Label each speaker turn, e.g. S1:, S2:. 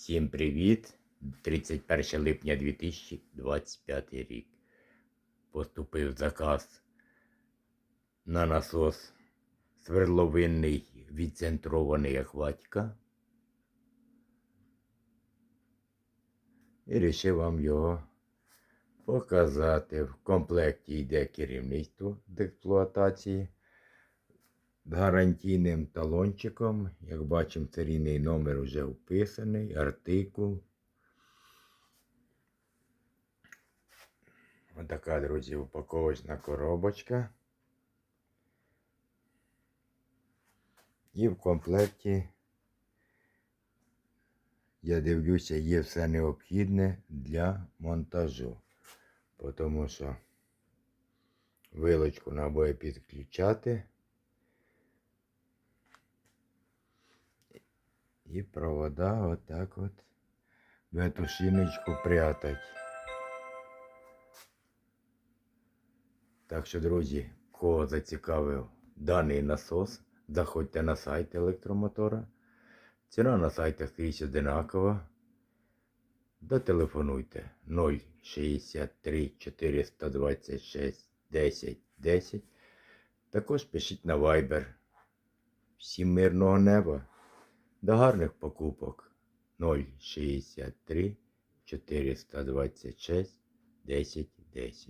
S1: Всім привіт! 31 липня 2025 рік. Поступив заказ на насос свердловинний відцентрований акватика. І вирішив вам його показати. В комплекті йде керівництво з експлуатації гарантійним талончиком. Як бачимо, серійний номер вже вписаний, артикул. Отака, друзі, упаковочна коробочка. І в комплекті, я дивлюся, є все необхідне для монтажу. Тому що вилочку треба підключати. І провода отак от в эту шиночку прятать. Так що, друзі, кого зацікавив даний насос, заходьте на сайт електромотора. Ціна на сайтах скрізь одинакова. Дотелефонуйте 063 426 10 10. Також пишіть на Viber. Всім мирного неба. До гарних покупок 063 426 10 10.